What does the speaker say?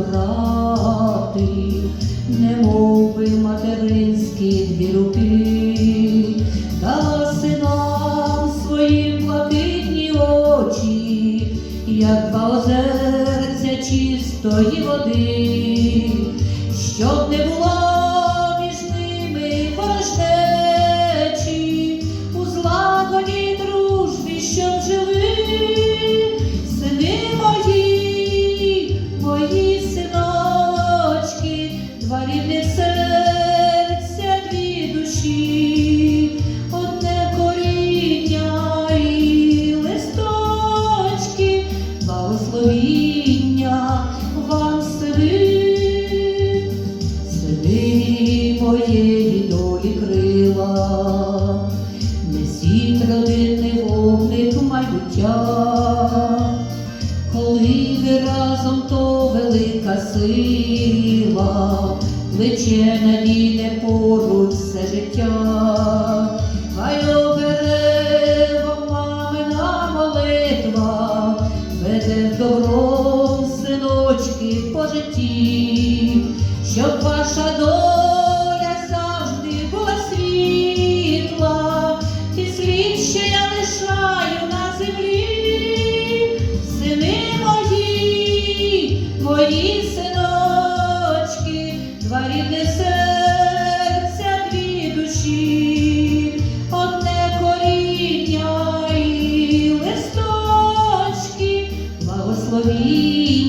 молитва брати, не би материнські дві руки, дала синам свої блакитні очі, як два озерця чистої води, щоб не було несіть родинний вогник майбуття, коли ви разом, то велика сила, плече надійне поруч все життя, хай обере мамина молитва, веде добром синочки по житті, щоб лишаю на землі, сини мої, мої синочки, два серця, дві душі, одне коріння листочки, благословіння